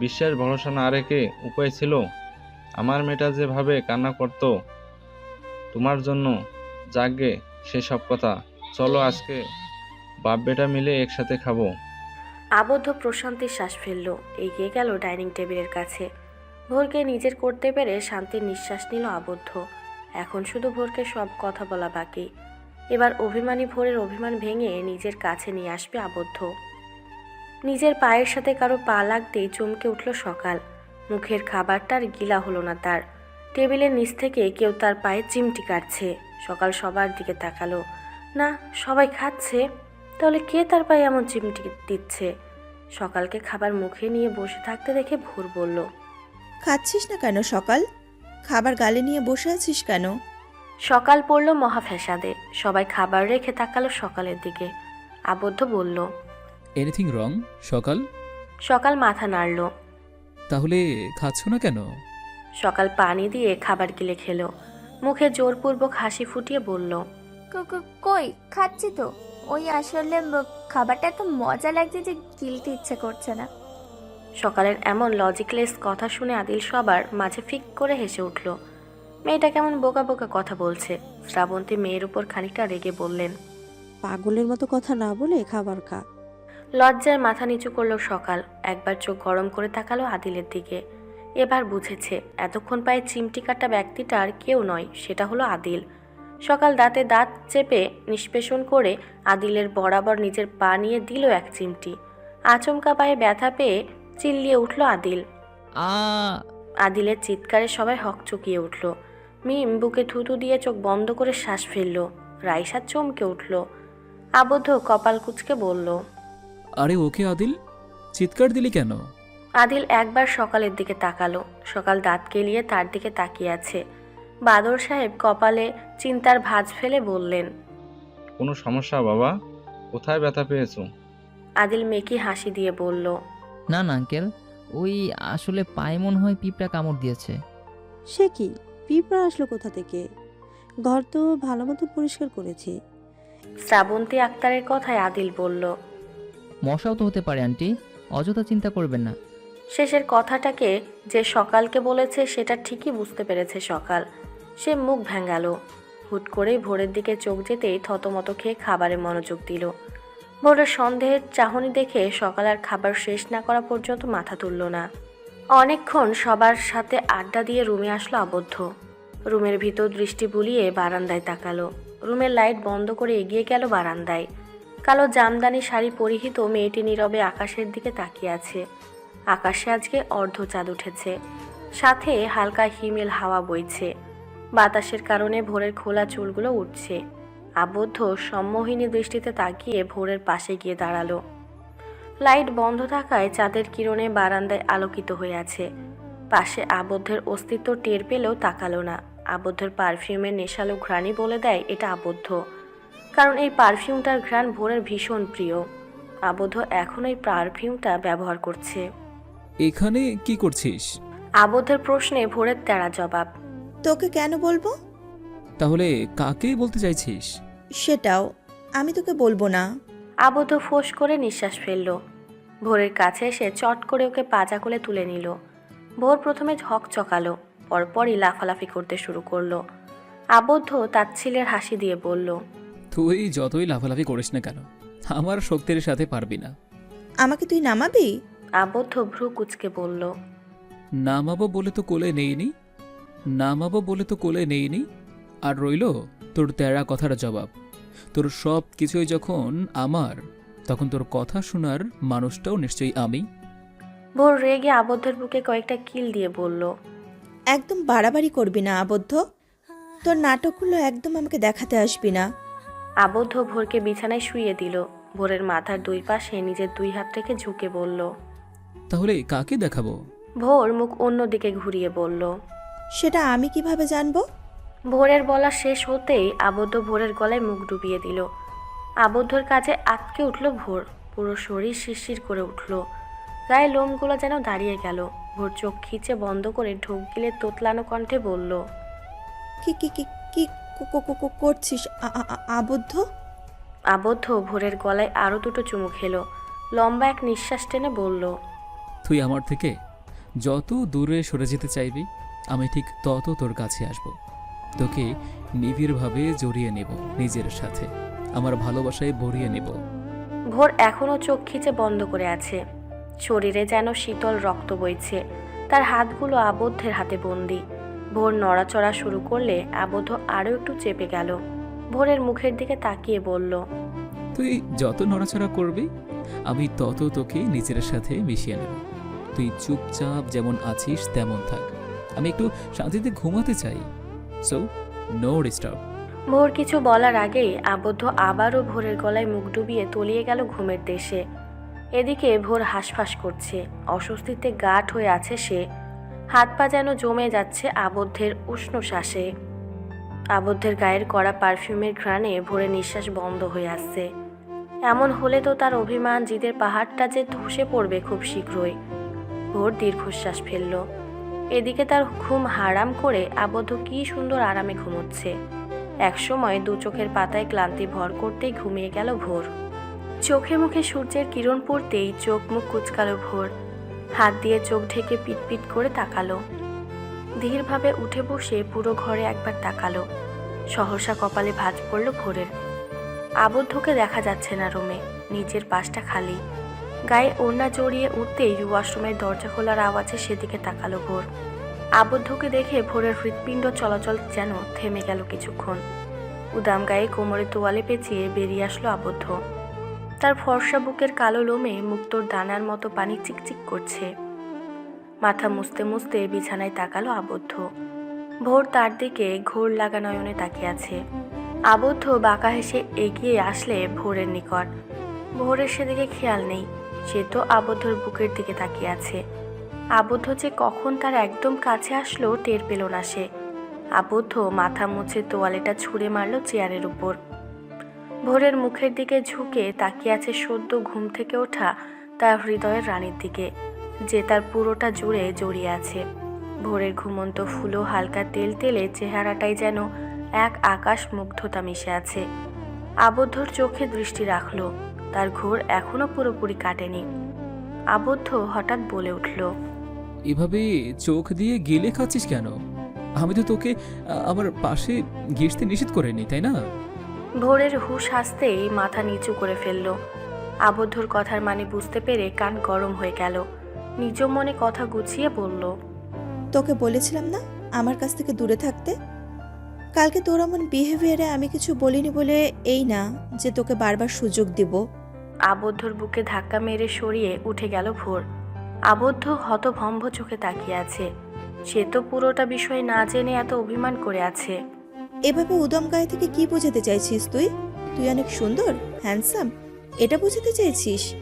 বিশ্বের ভরসা না রেখে উপায় ছিল? আমার মেয়েটা যেভাবে কান্না করত, তোমার জন্য জাগে সে সব কথা। চলো আজকে বাপ বেটা মিলে একসাথে খাব। আবদ্ধ প্রশান্তির শ্বাস ফেলল। এগিয়ে গেল ডাইনিং টেবিলের কাছে। ভোরকে নিজের করতে পেরে শান্তির নিঃশ্বাস নিল আবদ্ধ। এখন শুধু ভোরকে সব কথা বলা বাকি। এবার অভিমানী ভোরের অভিমান ভেঙে নিজের কাছে নিয়ে আসবে আবদ্ধ। নিজের পায়ের সাথে কারও পা লাগতেই চমকে উঠল সকাল। মুখের খাবারটার গিলা হলো না তার। টেবিলের নিচ থেকে কেউ তার পায়ে চিমটি কাটছে। সকাল সবার দিকে তাকালো। না সবাই খাচ্ছে? তাহলে কে তার পায়ে এমন চিমটি দিচ্ছে? সকালকে খাবার মুখে নিয়ে বসে থাকতে দেখে ভোর বলল খাচ্ছিস না কেন সকাল? খাবার গালে নিয়ে বসে আছিস কেন? সকাল পড়ল মহাফ্যাসাদে। সবাই খাবার রেখে তাকালো সকালের দিকে। আবদ্ধ বলল এনিথিং রং সকাল? সকাল মাথা নাড়ল। তাহলে খাচ্ছ না কেন? সকাল পানি দিয়ে খাবার গিলে খেলো। মুখে জোরপূর্বক হাসি ফুটিয়ে বলল ক- ক- কই খাচ্ছি তো। ওই আসলে ম- খাবারটা এত মজা লাগছে যে গিলতে ইচ্ছে করছে না। সকালের এমন লজিকলেস কথা শুনে আদিল সবার মাঝে ফিক করে হেসে উঠল। মেয়েটা কেমন বোকা বোকা কথা বলছে। শ্রাবন্তী মেয়ের উপর খানিকটা রেগে বললেন পাগলের মতো কথা না বলে খাবার খা। লজ্জায় মাথা নিচু করল সকাল। একবার চোখ গরম করে তাকালো আদিলের দিকে। এবার বুঝেছে এতক্ষণ পায়ে চিমটি কাটা ব্যক্তিটা আর কেউ নয় সেটা হলো আদিল। সকাল দাঁতে দাঁত চেপে নিষ্পেষণ করে আদিলের বরাবর নিজের পা নিয়ে দিল এক চিমটি। আচমকা পায়ে ব্যথা পেয়ে চিল্লিয়ে উঠল আদিল। আদিলের চিৎকারে সবাই হক চকিয়ে উঠল। মিম বুকে থুতু দিয়ে চোখ বন্ধ করে শ্বাস ফেলল। রাইসা চমকে উঠল। আবদ্ধ কপাল কুচকে বলল আরে ওকে আদিল চিৎকার দিলি কেন? আদিল একবার সকালের দিকে তাকালো। সকাল দাঁত কেলিয়ে তার দিকে তাকিয়ে আছে। বাদর সাহেব কপালে চিন্তার ভাঁজ ফেলে বললেন কোনো সমস্যা বাবা? কোথায় ব্যথা পেয়েছ? আদিল মেকি হাসি দিয়ে বলল না না আঙ্কেল ওই আসলে পায়ে মনে হয় পিঁপড়া কামড় দিয়েছে। সে কি? পিঁপড়া আসলো কোথা থেকে? ঘর তো ভালো মতো পরিষ্কার করেছি। শ্রাবন্তী আক্তারের কথায় আদিল বলল মশাও তো হতে পারে, আন্টি। অযথা চিন্তা করবেন না। শেষের কথাটাকে যে সকালকে বলেছে, সেটা ঠিকই বুঝতে পেরেছে সকাল। সে মুখ ভেঙ্গালো। হুট করেই ভোরের দিকে চোখ যেতেই থতমত খেয়ে খাবারে মনোযোগ দিল। ভোরের সন্দেহের চাহনি দেখে সকাল আর খাবার শেষ না করা পর্যন্ত মাথা তুলল না। অনেকক্ষণ সবার সাথে আড্ডা দিয়ে রুমে আসলো আবদ্ধ। রুমের ভিতর দৃষ্টি বুলিয়ে বারান্দায় তাকালো। রুমের লাইট বন্ধ করে এগিয়ে গেল বারান্দায়। কালো জামদানি শাড়ি পরিহিত মেয়েটি নীরবে আকাশের দিকে তাকিয়ে আছে। আকাশে আজকে অর্ধ চাঁদ উঠেছে। সাথে হালকা হিমেল হাওয়া বইছে। বাতাসের কারণে ভোরের খোলা চুলগুলো উঠছে। আবদ্ধ সম্মোহিনী দৃষ্টিতে তাকিয়ে ভোরের পাশে গিয়ে দাঁড়াল। লাইট বন্ধ থাকায় চাঁদের কিরণে বারান্দায় আলোকিত হয়ে আছে। পাশে আবদ্ধের অস্তিত্ব টের পেলেও তাকালো না। আবদ্ধের পারফিউমের নেশালো ঘ্রাণী বলে দেয় এটা আবদ্ধ। কারণ এই পারফিউমটার ঘ্রাণ ভোরের ভীষণ প্রিয়। আবদ্ধ এখন এই পারফিউমটা ব্যবহার করছে। এখানে কি করছিস? আবদ্ধের প্রশ্নে ভোরের তেরা জবাব। তোকে কেন বলব? তাহলে কাকে বলতে চাইছিস? সেটাও। আমি তোকে বলব না। আবদ্ধ ফোঁস করে নিঃশ্বাস ফেলল। ভোরের কাছে এসে চট করে ওকে পাজা কোলে তুলে নিল। ভোর প্রথমে ঝক চকালো পরপরই লাফালাফি করতে শুরু করল। আবদ্ধ তার তাচ্ছিলের হাসি দিয়ে বলল তুই যতই লাফালাফি করিস না কেন আমার শক্তির সাথে পারবি না। আমাকে তুই নামাবি? আবদ্ধ ভ্রু কুচকে বলল। নামাবো বলে তো কোলে নেইনি নামাবো বলে তো কোলে নেইনি আর রইল তোর তেরা কথার জবাব। তোর সব কিছুই যখন আমার তখন তোর কথা শোনার মানুষটাও নিশ্চয়ই আমি। ভোর রেগে আবদ্ধের বুকে কয়েকটা কিল দিয়ে বলল একদম বাড়াবাড়ি করবি না আবদ্ধ। তোর নাটকগুলো একদম আমাকে দেখাতে আসবি না। আবদ্ধ ভোরকে বিছানায় শুইয়ে দিল। ভোরের মাথার দুই পাশে নিজের দুই হাত রেখে ঝুঁকে বলল তাহলে কাকে দেখাবো? ভোর মুখ অন্যদিকে ঘুরিয়ে বলল সেটা আমি কীভাবে জানব? ভোরের বলা শেষ হতেই আবদ্ধ ভোরের গলায় মুখ ডুবিয়ে দিল। আবদ্ধর কাছে আটকে উঠল ভোর। পুরো শরীর শিরশির করে উঠল। গায়ে লোমগুলো যেন দাঁড়িয়ে গেল। ভোর চোখ খিচে বন্ধ করে ঢোক গিলে তোতলানো কণ্ঠে বলল কো- কো- কো- করছিস? আবদ্ধ? আবদ্ধ ভোরের গলায় আরও দুটো চুমু খেলো। লম্বা এক নিঃশ্বাস টেনে বলল তুই আমার থেকে যত দূরে সরে যেতে চাইবি আমি ঠিক তত তোর কাছে আসব। তোকে নিবিড়ভাবে জড়িয়ে নেব নিজের সাথে। আমার ভালোবাসায় ভরিয়ে নেব। ভোর এখনও চোখ খিচে বন্ধ করে আছে। শরীরে যেন শীতল রক্ত বইছে। তার হাতগুলো আবদ্ধের হাতে বন্দি। ভোর নড়াচড়া শুরু করলে আবদ্ধ আরও একটু চেপে গেল। ভোরের মুখের দিকে তাকিয়ে বলল তুই যত নড়াচড়া করবি আমি তত তোকে নিজের সাথে মিশিয়ে নেব। তুই চুপচাপ যেমন আছিস তেমন থাক। আমি একটু শান্তিতে ঘুমাতে চাই। সো নো ডিস্টার্ব ভোর কিছু বলার আগেই আবদ্ধ আবারও ভোরের গলায় মুখ ডুবিয়ে তলিয়ে গেল ঘুমের দেশে। এদিকে ভোর হাঁসফাঁস করছে। অস্বস্তিতে গাঢ় হয়ে আছে সে। হাত পা যেন জমে যাচ্ছে আবদ্ধের উষ্ণ শ্বাসে। আবদ্ধের গায়ের কড়া পারফিউমের ঘ্রাণে ভোরের নিঃশ্বাস বন্ধ হয়ে আসছে। এমন হলে তো তার অভিমান জিদের পাহাড়টা যে ধসে পড়বে খুব শীঘ্রই। ভোর দীর্ঘশ্বাস ফেলল। এদিকে তার ঘুম হারাম করে আবদ্ধ কী সুন্দর আরামে ঘুমোচ্ছে। একসময় দু চোখের পাতায় ক্লান্তি ভর করতেই ঘুমিয়ে গেল ভোর। চোখে মুখে সূর্যের কিরণ পড়তেই চোখ মুখ কুচকালো ভোর। হাত দিয়ে চোখ ঢেকে পিটপিট করে তাকালো। ধীরভাবে উঠে বসে পুরো ঘরে একবার তাকালো। সহসা কপালে ভাঁজ পড়ল ভোরের। আবদ্ধকে দেখা যাচ্ছে না রুমে, নিচের পাশটা খালি। গায়ে ওড়না জড়িয়ে উঠতেই ওয়াশরুমের দরজা খোলার আওয়াজে সেদিকে তাকালো ভোর। আবদ্ধকে দেখে ভোরের হৃৎপিণ্ড চলাচল যেন থেমে গেল কিছুক্ষণ। উদাম গায়ে কোমরে তোয়ালে পেঁচিয়ে বেরিয়ে আসলো আবদ্ধ। তার ফর্সা বুকের কালো লোমে মুক্তোর দানার মতো পানি চিকচিক করছে। মাথা মুছতে মুছতে বিছানায় তাকালো আবদ্ধ। ভোর তার দিকে ঘোর লাগা নয়নে তাকিয়ে আছে। আবদ্ধ বাঁকা হেসে এগিয়ে আসলে ভোরের নিকট। ভোরের সেদিকে খেয়াল নেই, সে তো আবদ্ধর বুকের দিকে তাকিয়ে আছে। আবদ্ধ যে কখন তার একদম কাছে আসলো টের পেল না সে। আবদ্ধ মাথা মুছে তোয়ালেটা ছুঁড়ে মারল চেয়ারের উপর। ভোরের মুখের দিকে ঝুঁকে তাকিয়ে আছে সদ্য ঘুম থেকে ওঠা তার হৃদয়ের রানীর দিকে, যে তার পুরোটা জুড়ে জড়িয়ে আছে। ভোরের ঘুমন্ত ফুলো হালকা তেল তেলে চেহারাটাই যেন এক আকাশ মুগ্ধতা মিশে আছে। আবদ্ধর চোখে দৃষ্টি রাখল, তার ঘোর এখনও পুরোপুরি কাটেনি। আবদ্ধ হঠাৎ বলে উঠল, এভাবে চোখ দিয়ে গেলে খাচ্ছিস কেন? আমি তো তোকে আমার পাশে ঘেসতে নিষেধ করিনি, তাই না? ভোরের হুশ আসতেই মাথা নিচু করে ফেলল। আবদ্ধর কথার মানে বুঝতে পেরে কান গরম হয়ে গেল। নিজ মনে কথা গুছিয়ে বলল তোকে বলেছিলাম না আমার কাছ থেকে দূরে থাকতে? কালকে তোর এমন বিহেভিয়ারে আমি কিছু বলিনি বলে এই না যে তোকে বারবার সুযোগ দিব। আবদ্ধর বুকে ধাক্কা মেরে সরিয়ে উঠে গেল ভোর। আবদ্ধ হতভম্ব চোখে তাকিয়ে আছে। সে তো পুরোটা বিষয় না জেনে এত অভিমান করে আছে। এভাবে উদম গায়ে থেকে কি বোঝাতে চাইছিস তুই? তুই অনেক সুন্দর হ্যান্ডসাম এটা বোঝাতে চাইছিস?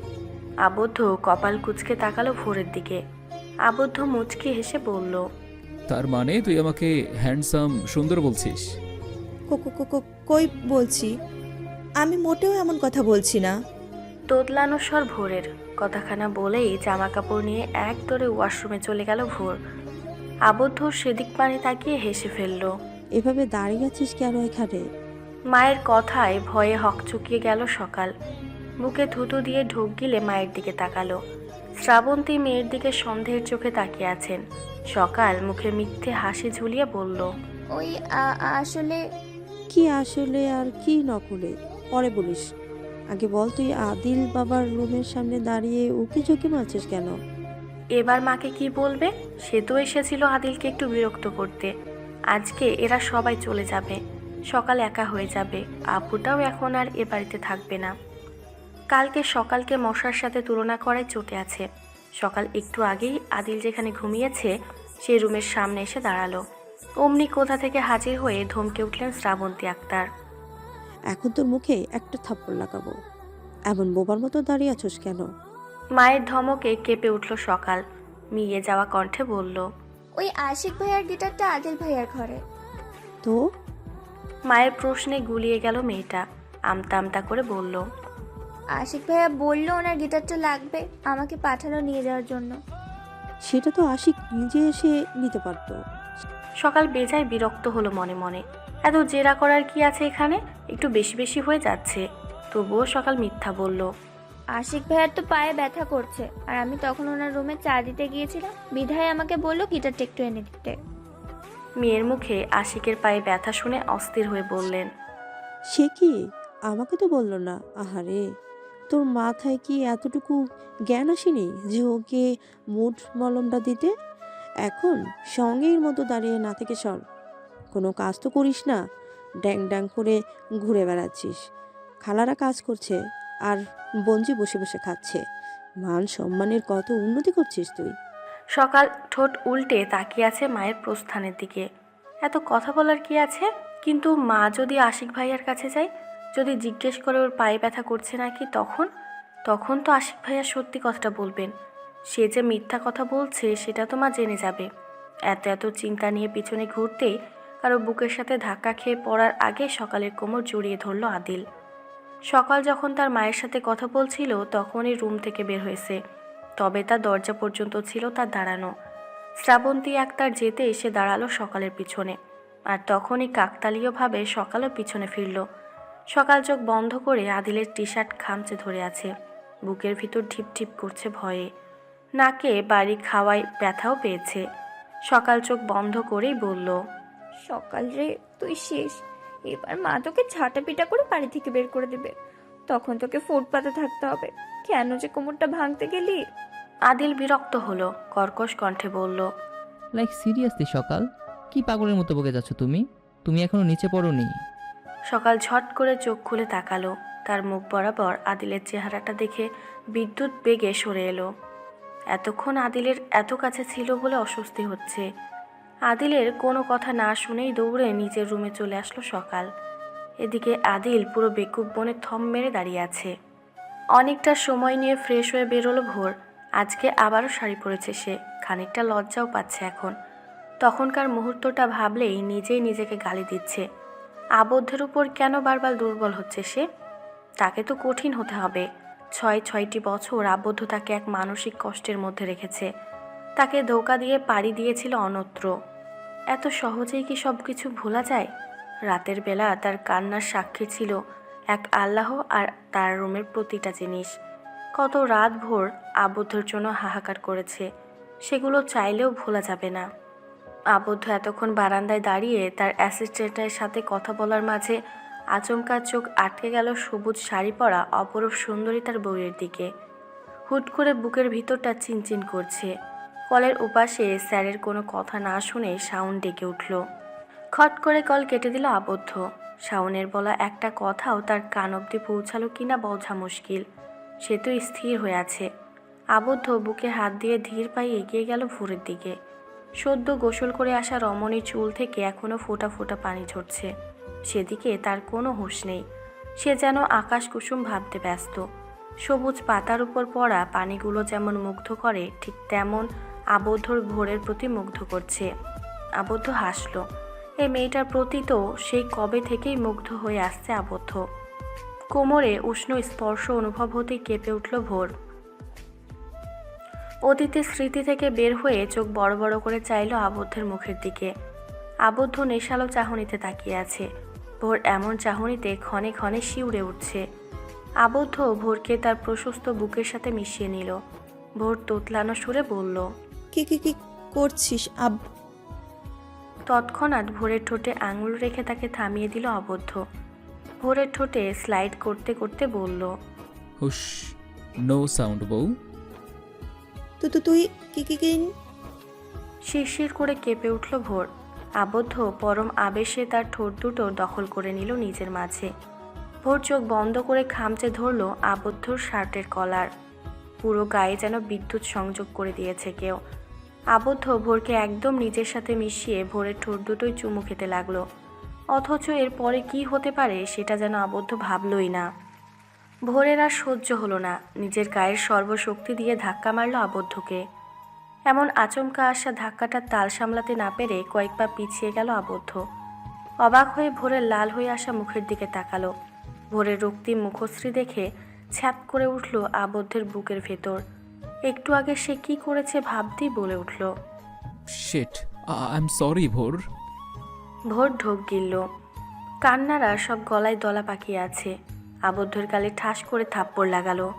আবদ্ধ কপাল কুচকে তাকালো ভোরের দিকে। আবদ্ধ মুচকি হেসে বলল তার মানে তুই আমাকে হ্যান্ডসাম সুন্দর বলছিস? কো- কো- কো- কো- কই বলছি? আমি মোটেও এমন কথা বলছি না। তোদলানো স্বর ভোরের কথাখানা বলেই জামা কাপড় নিয়ে এক দৌড়ে ওয়াশরুমে চলে গেল ভোর। আবদ্ধ সেদিক পানে তাকিয়ে হেসে ফেলল এভাবে দাঁড়িয়ে আছিস কেন এখানে? মায়ের কথায় ভয়ে হক হকচকিয়ে গেল সকাল। বুকে থুতু দিয়ে ঢোক গিলে মায়ের দিকে তাকালো। শ্রাবন্তী মেয়ের দিকে সন্দেহের চোখে তাকিয়ে আছেন। সকাল মুখে মিথ্যে হাসি ঝুলিয়ে বলল ওই আ- আসলে কি আসলে আর কি নকলে? পরে বলিস। আগে বল তুই আদিল বাবার রুমের সামনে দাঁড়িয়ে উকি ঝুঁকি মারছিস কেন? এবার মাকে কি বলবে? সে তো এসেছিল আদিলকে একটু বিরক্ত করতে। আজকে এরা সবাই চলে যাবে। সকাল একা হয়ে যাবে। আপুটাও এখন আর এ বাড়িতে থাকবে না। কালকে সকালকে মশার সাথে তুলনা করায় চটে আছে। সকাল একটু আগেই আদিল যেখানে ঘুমিয়েছে সেই রুমের সামনে এসে দাঁড়াল। অমনি কোথা থেকে হাজির হয়ে ধমকে উঠলেন শ্রাবন্তী আক্তার। এখন তোর মুখে একটা থাপ্পড় লাগাবো। এমন বোবার মতো দাঁড়িয়ে আছোস কেন? মায়ের ধমকে কেঁপে উঠল সকাল। মিয়ে যাওয়া কণ্ঠে বলল ওই আশিক ভাইয়ার গিটারটা আদিল ভাইয়ার ঘরে। তো? মায়ের প্রশ্নে গুলিয়ে গেল মেয়েটা আমতা আমতা করে বলল আশিক ভাইয়া বলল ওনার গিটারটা লাগবে আমাকে পাঠালো নিয়ে যাওয়ার জন্য। সেটা তো আশিক নিজে এসে নিতে পারতো। সকাল বেজায় বিরক্ত হলো মনে মনে। এত জেরা করার কি আছে এখানে? একটু বেশি বেশি হয়ে যাচ্ছে। তবুও সকাল মিথ্যা বলল আশিক ভাইয়ার তো পায়ে ব্যথা করছে। আর আমি তখন ওনার রুমে চা দিতে গিয়েছিলাম। বিধায় আমাকে বলল গিটারটা একটু এনে দিতে। মেয়ের মুখে আশিকের পায়ে ব্যথা শুনে অস্থির হয়ে বললেন সে কি? আমাকে তো বলল না। আহারে তোর মাথায় কি এতটুকু জ্ঞান আসেনি যে ওকে মুড মলমটা দিতে? এখন সঙ্গের মতো দাঁড়িয়ে না থেকে সর। কোনো কাজ তো করিস না। ড্যাং ড্যাং করে ঘুরে বেড়াচ্ছিস। খালারা কাজ করছে। আর বঞ্জি বসে বসে খাচ্ছে। মান সম্মানের কত উন্নতি করছিস তুই? সকাল ঠোঁট উল্টে তাকিয়ে আছে মায়ের প্রস্থানের দিকে। এত কথা বলার কি আছে? কিন্তু মা যদি আশিক ভাইয়ার কাছে যায়, যদি জিজ্ঞেস করে ওর পায়ে ব্যথা করছে নাকি তখন? তখন তো আশিক ভাইয়া সত্যি কথাটা বলবেন। সে যে মিথ্যা কথা বলছে, সেটা তো মা জেনে যাবে। এত এত চিন্তা নিয়ে পিছনে ঘুরতেই কারও বুকের সাথে ধাক্কা খেয়ে পড়ার আগে সকালের কোমর জড়িয়ে ধরল আদিল। সকাল যখন তার মায়ের সাথে কথা বলছিল, তখনই রুম থেকে বের হয়েছে। তবে তার দরজা পর্যন্ত ছিল তার দাঁড়ানো। শ্রাবন্তী আক্তার যেতে এসে দাঁড়াল সকালের পিছনে। আর তখনই কাকতালীয়ভাবে সকালও পিছনে ফিরল। সকাল চোখ বন্ধ করে আদিলের টি শার্ট খামচে ধরে আছে। বুকের ভিতর ঢিপ ঢিপ করছে ভয়ে। নাকে বাড়ি খাওয়ায় ব্যথাও পেয়েছে। সকাল চোখ বন্ধ করেই বলল, সকাল রে, তুই শেষ। এবার মা তোকে ঝাঁটা পিটা করে বাড়ি থেকে বের করে দেবে। তখন তোকে ফুটপাতে থাকতে হবে। কেন যে কোমরটা ভাঙতে গেলি? আদিল বিরক্ত হলো কর্কশ কণ্ঠে বলল লাইক সিরিয়াসলি সকাল কি পাগলের মতো বকে যাচ্ছ তুমি? তুমি এখনও নিচে পড়োনি। সকাল ঝট করে চোখ খুলে তাকালো। তার মুখ বরাবর আদিলের চেহারাটা দেখে বিদ্যুৎ বেগে সরে এলো। এতক্ষণ আদিলের এত কাছে ছিল বলে অস্বস্তি হচ্ছে। আদিলের কোনো কথা না শুনেই দৌড়ে নিজের রুমে চলে আসলো সকাল। এদিকে আদিল পুরো বেকুব বনে থম মেরে দাঁড়িয়ে আছে। অনেকটা সময় নিয়ে ফ্রেশ হয়ে বেরোলো ভোর। আজকে আবারও শাড়ি পরেছে সে। খানিকটা লজ্জাও পাচ্ছে এখন। তখনকার মুহূর্তটা ভাবলেই নিজেই নিজেকে গালি দিচ্ছে। আবদ্ধের উপর কেন বারবার দুর্বল হচ্ছে সে? তাকে তো কঠিন হতে হবে। ছয় ছয়টি বছর আবদ্ধ তাকে এক মানসিক কষ্টের মধ্যে রেখেছে। তাকে ধোকা দিয়ে পাড়ি দিয়েছিল অনত্র এত সহজেই কি সব কিছু ভোলা যায়? রাতের বেলা তার কান্নার সাক্ষী ছিল এক আল্লাহ আর তার রুমের প্রতিটা জিনিস। কত রাত ভোর আবদ্ধর জন্য হাহাকার করেছে। সেগুলো চাইলেও ভোলা যাবে না। আবদ্ধ এতক্ষণ বারান্দায় দাঁড়িয়ে তার অ্যাসিস্ট্যান্টের সাথে কথা বলার মাঝে আচমকা চোখ আটকে গেল সবুজ শাড়ি পরা অপরূপ সুন্দরী তার বউয়ের দিকে। হুট করে বুকের ভিতরটা চিনচিন করছে। কলের উপাসে স্যারের কোনো কথা না শুনে শাউন ডেকে উঠল। খট করে কল কেটে দিল আবদ্ধ। শাওনের বলা একটা কথাও তার কান অব্দি পৌঁছালো কিনা বোঝা মুশকিল। সে তো স্থির হয়ে আছে। আবদ্ধ বুকে হাত দিয়ে ধীর পায়ে এগিয়ে গেল ভোরের দিকে। সদ্য গোসল করে আসা রমণীর চুল থেকে এখনও ফোটা ফোটা পানি ঝরছে। সেদিকে তার কোনো হুঁশ নেই। সে যেন আকাশ কুসুম ভাবতে ব্যস্ত। সবুজ পাতার উপর পড়া পানিগুলো যেমন মুগ্ধ করে, ঠিক তেমন আবদ্ধর ভোরের প্রতি মুগ্ধ করছে। আবদ্ধ হাসলো, এই মেয়েটার প্রতি তো সেই কবে থেকেই মুগ্ধ হয়ে আসছে আবদ্ধ। কোমরে উষ্ণ স্পর্শ অনুভব হতেই কেঁপে উঠল ভোর। অতীতের স্মৃতি থেকে বের হয়ে চোখ বড় বড় করে চাইল আবদ্ধের মুখের দিকে। আবদ্ধ নেশালো চাহনিতে তাকিয়ে আছে। ভোর এমন চাহনিতে ক্ষণে ক্ষণে শিউরে উঠছে। আবদ্ধ ভোরকে তার প্রশস্ত বুকের সাথে মিশিয়ে নিল। ভোর তোতলানো সুরে বলল কি কি কি করছিস আব? তৎক্ষণাৎ ভোরের ঠোঁটে আঙুল রেখে তাকে থামিয়ে দিল অবদ্ধ। ভোরের ঠোঁটে স্লাইড করতে করতে বলল হুশ নো সাউন্ড বউ। তো তো তুই কি কি কি? শিরশির করে কেঁপে উঠল ভোর। আবদ্ধ পরম আবেশে তার ঠোঁট দুটো দখল করে নিল নিজের মাঝে। ভোর চোখ বন্ধ করে খামচে ধরল আবদ্ধর শার্টের কলার। পুরো গায়ে যেন বিদ্যুৎ সংযোগ করে দিয়েছে কেউ। আবদ্ধ ভোরকে একদম নিজের সাথে মিশিয়ে ভোরের ঠোঁট দুটোই চুমু খেতে লাগল। অথচ এরপরে কি হতে পারে সেটা যেন আবদ্ধ ভাবলই না। ভোরের আর সহ্য হলো না। নিজের গায়ের সর্বশক্তি দিয়ে ধাক্কা মারল আবদ্ধকে। এমন আচমকা আসা ধাক্কাটার তাল সামলাতে না পেরে কয়েক পা পিছিয়ে গেল আবদ্ধ। অবাক হয়ে ভোরের লাল হয়ে আসা মুখের দিকে তাকালো। ভোরের রক্তিম মুখশ্রী দেখে ছ্যাপ করে উঠল আবদ্ধের বুকের ভেতর। একটু আগে সে কি করেছে ভাবতেই বলে উঠল শেট আই এম সরি ভোর। ভোর ঢোক গিলল। কান্নারা সব গলায় দলা পাকিয়ে আছে। আবদ্ধের গালে ঠাস করে থাপ্পড় লাগালো।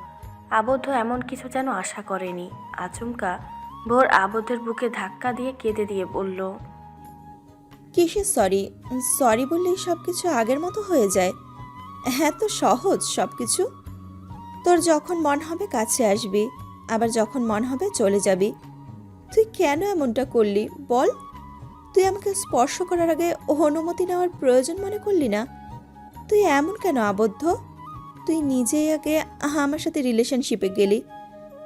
আবদ্ধ এমন কিছু যেন আশা করেনি। আচমকা ভোর আবদ্ধের বুকে ধাক্কা দিয়ে কেঁদে দিয়ে বলল কিসের সরি সরি বললেই সব কিছু আগের মতো হয়ে যায়। হ্যাঁ তো সহজ সব কিছু তোর যখন মন হবে কাছে আসবি, আবার যখন মন হবে চলে যাবি। তুই কেন এমনটা করলি? বল। তুই আমাকে স্পর্শ করার আগে অনুমতি নেওয়ার প্রয়োজন মনে করলি না? তুই এমন কেন আবদ্ধ? তুই নিজেই আগে আমার সাথে রিলেশনশিপে গেলি।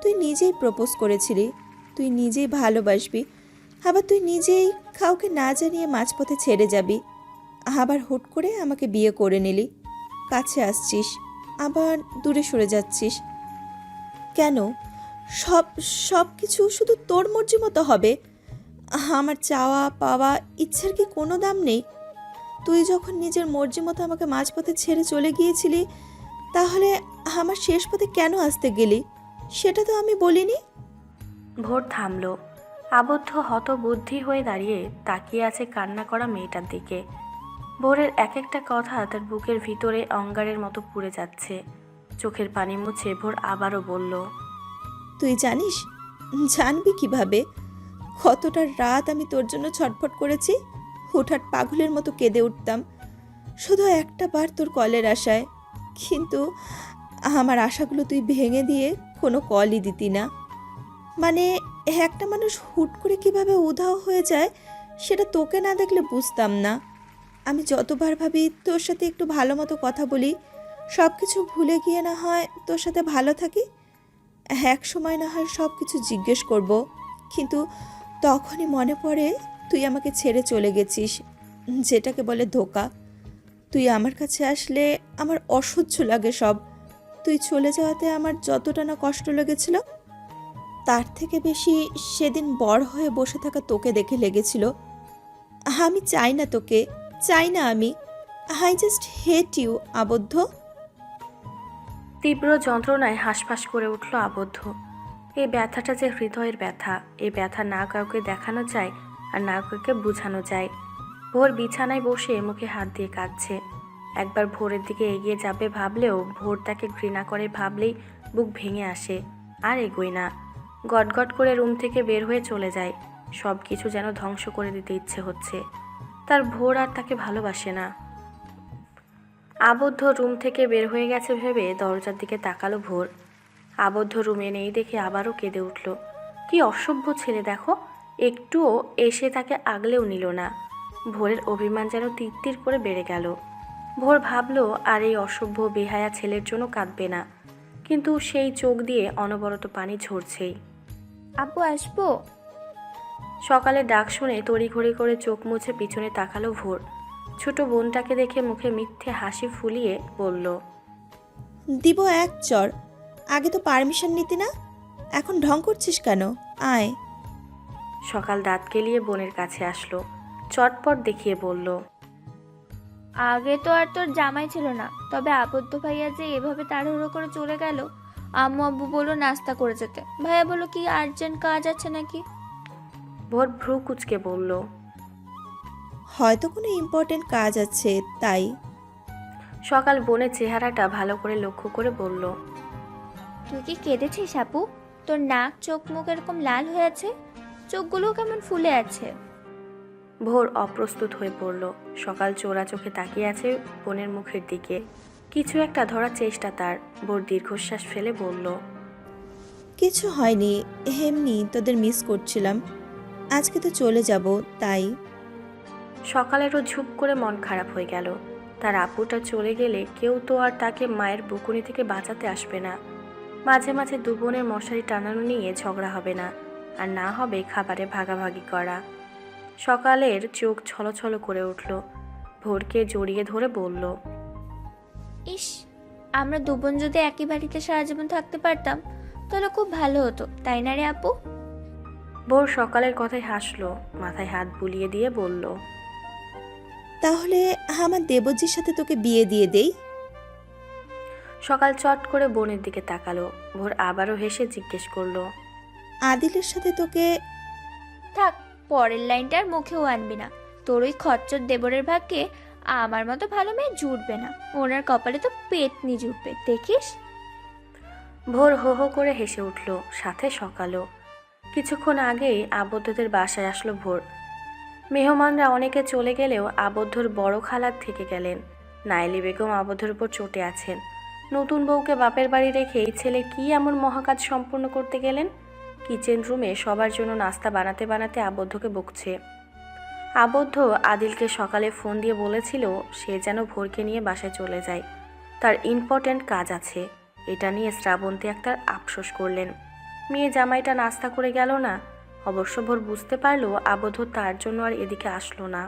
তুই নিজেই প্রপোজ করেছিলি। তুই নিজেই ভালোবাসবি। আবার তুই নিজেই কাউকে না জানিয়ে মাঝপথে ছেড়ে যাবি। আবার হুট করে আমাকে বিয়ে করে নিলি। কাছে আসছিস। আবার দূরে সরে যাচ্ছিস। কেন? সব সব কিছু শুধু তোর মর্জি মতো হবে। আমার চাওয়া, পাওয়া, ইচ্ছার কি কোনো দাম নেই? তুই যখন নিজের মর্জি মতো আমাকে মাঝপথে ছেড়ে চলে গিয়েছিলি, তাহলে আমার শেষ পথে কেন আসতে গেলি? সেটা তো আমি বলিনি। ভোর থামল। আবদ্ধ হতবুদ্ধি হয়ে দাঁড়িয়ে তাকিয়ে আছে কান্না করা মেয়েটার দিকে। ভোরের এক একটা কথা তার বুকের ভিতরে অঙ্গারের মতো পুড়ে যাচ্ছে। চোখের পানি মুছে ভোর আবারও বলল, তুই জানিস, জানবি কীভাবে? কতটা রাত আমি তোর জন্য ছটফট করেছি? হুটহাট পাগলের মতো কেঁদে উঠতাম। শুধু একটা বার তোর কলের আশায়। কিন্তু আমার আশাগুলো তুই ভেঙে দিয়ে কোনো কলই দিতি না। মানে একটা মানুষ হুট করে কীভাবে উধাও হয়ে যায়, সেটা তোকে না দেখলে বুঝতাম না। আমি যতবার ভাবি তোর সাথে একটু ভালো মতো কথা বলি সব কিছু ভুলে গিয়ে না হয় তোর সাথে ভালো থাকি? এক সময় না হয় সব কিছু জিজ্ঞেস করব, কিন্তু তখনই মনে পড়ে তুই আমাকে ছেড়ে চলে গেছিস, যেটাকে বলে ধোকা। তুই আমার কাছে আসলে আমার অসহ্য লাগে সব। তুই চলে যাওয়াতে আমার যতটা না কষ্ট লেগেছিল, তার থেকে বেশি সেদিন বড় হয়ে বসে থাকা তোকে দেখে লেগেছিল। আমি চাই না তোকে চাই না আমি। আই জাস্ট হেট ইউ আবদ্ধ। তীব্র যন্ত্রণায় হাঁসফাঁস করে উঠল আবদ্ধ। এই ব্যথাটা যে হৃদয়ের ব্যথা, এই ব্যথা না কাউকে দেখানো যায় আর না কাউকে বোঝানো যায়। ভোর বিছানায় বসে মুখে হাত দিয়ে কাঁদছে। একবার ভোরের দিকে এগিয়ে যাবে ভাবলেও ভোর তাকে ঘৃণা করে ভাবলেই বুক ভেঙে আসে, আর এগোয় না। গটগট করে রুম থেকে বের হয়ে চলে যায়। সব কিছু যেন ধ্বংস করে দিতে ইচ্ছে হচ্ছে। তার ভোর আর তাকে ভালোবাসে না। আবদ্ধ রুম থেকে বের হয়ে গেছে ভেবে দরজার দিকে তাকালো ভোর। আবদ্ধ রুমে নেই দেখে আবারও কেঁদে উঠল। কি অসভ্য ছেলে দেখো, একটুও এসে তাকে আগলেও নিল না। ভোরের অভিমান যেন তিত্তির করে বেড়ে গেল। ভোর ভাবলো, আর এই অসভ্য বেহায়া ছেলের জন্য কাঁদবে না। কিন্তু সেই চোখ দিয়ে অনবরত পানি ঝরছেই। আপু, আসব? সকালে ডাক শুনে তড়িঘড়ি করে চোখ মুছে পিছনে তাকালো ভোর। ছোট বোনটাকে দেখে মুখে মিথ্যে হাসি ফুলিয়ে বলল দিব এক চর। আগে তো পারমিশন নিতি না? এখন ঢং করছিস কেন? আয়। সকাল দাঁত কেলিয়ে বোনের কাছে আসলো। চটপট দেখিয়ে বলল আগে তো আর তোর জামাই ছিল না তবে আবদ্ধ ভাইয়া যে এভাবে তাড়াহুড়ো করে চলে গেল আম্মু আব্বু বলল নাস্তা করে যেতে। ভাইয়া বলল কি আর্জেন্ট কাজ আছে নাকি? ভোর ভ্রু কুচকে বলল হয়তো কোনো ইম্পর্টেন্ট কাজ আছে তাই? সকাল বোনের চেহারাটা ভালো করে লক্ষ্য করে বলল তুই কি কেঁদেছিস আপু? তোর নাক চোখ মুখ এরকম লাল হয়ে আছে? চোখগুলো কেমন ফুলে আছে? ভোর অপ্রস্তুত হয়ে পড়ল। সকাল চোরা চোখে তাকিয়ে আছে বোনের মুখের দিকে। কিছু একটা ধরার চেষ্টা তার। ভোর দীর্ঘশ্বাস ফেলে বলল কিছু হয়নি এমনি তোদের মিস করছিলাম। আজকে তো চলে যাব তাই। সকালেরও ঝুপ করে মন খারাপ হয়ে গেল। তার আপুটা চলে গেলে কেউ তো আর তাকে মায়ের বুকুনি থেকে বাঁচাতে আসবে না। মাঝে মাঝে দু বোনের মশারি টানানো নিয়ে ঝগড়া হবে না আর না হবে খাবারে ভাগাভাগি করা। সকালের চোখ ছলছল করে উঠল। ভোরকে জড়িয়ে ধরে বলল ইস আমরা দুবোন যদি একই বাড়িতে সারা জীবন থাকতে পারতাম তাহলে খুব ভালো হতো তাই না রে আপু? ভোর সকালের কথায় হাসলো মাথায় হাত বুলিয়ে দিয়ে বলল তাহলে আমার দেবজির সাথে তোকে বিয়ে দিয়ে দেই? সকাল চট করে বোনের দিকে তাকালো ভোর আবারও হেসে জিজ্ঞেস করল আদিলের সাথে তোকে থাক পরের লাইনটার মুখেও আনবি না। তোর ওই খচ্চর দেবরের ভাগ্যে আমার মতো ভালো মেয়ে জুটবে না। ওনার কপালে তো পেতনি জুটবে দেখিস? ভোর হো হো করে হেসে উঠল সাথে সকালও। কিছুক্ষণ আগেই আবদ্ধদের বাসায় আসলো ভোর। মেহমানরা অনেকে চলে গেলেও আবদ্ধর বড় খালার থেকে গেলেন। নাইলি বেগম আবদ্ধর উপর চটে আছেন। নতুন বউকে বাপের বাড়ি রেখে এই ছেলে কি এমন মহাকাজ সম্পূর্ণ করতে গেলেন? কিচেন রুমে সবার জন্য নাস্তা বানাতে বানাতে আবদ্ধকে বকছে। আবদ্ধ আদিলকে সকালে ফোন দিয়ে বলেছিল, সে যেন ভোরকে নিয়ে বাসায় চলে যায়। তার ইম্পর্ট্যান্ট কাজ আছে। এটা নিয়ে শ্রাবন্তী আক্তার আফসোস করলেন। মেয়ে জামাইটা নাস্তা করে গেল না। অবশ্য ভোর বুঝতে পারল আবদ্ধ তার জন্য আর এদিকে আসলো না।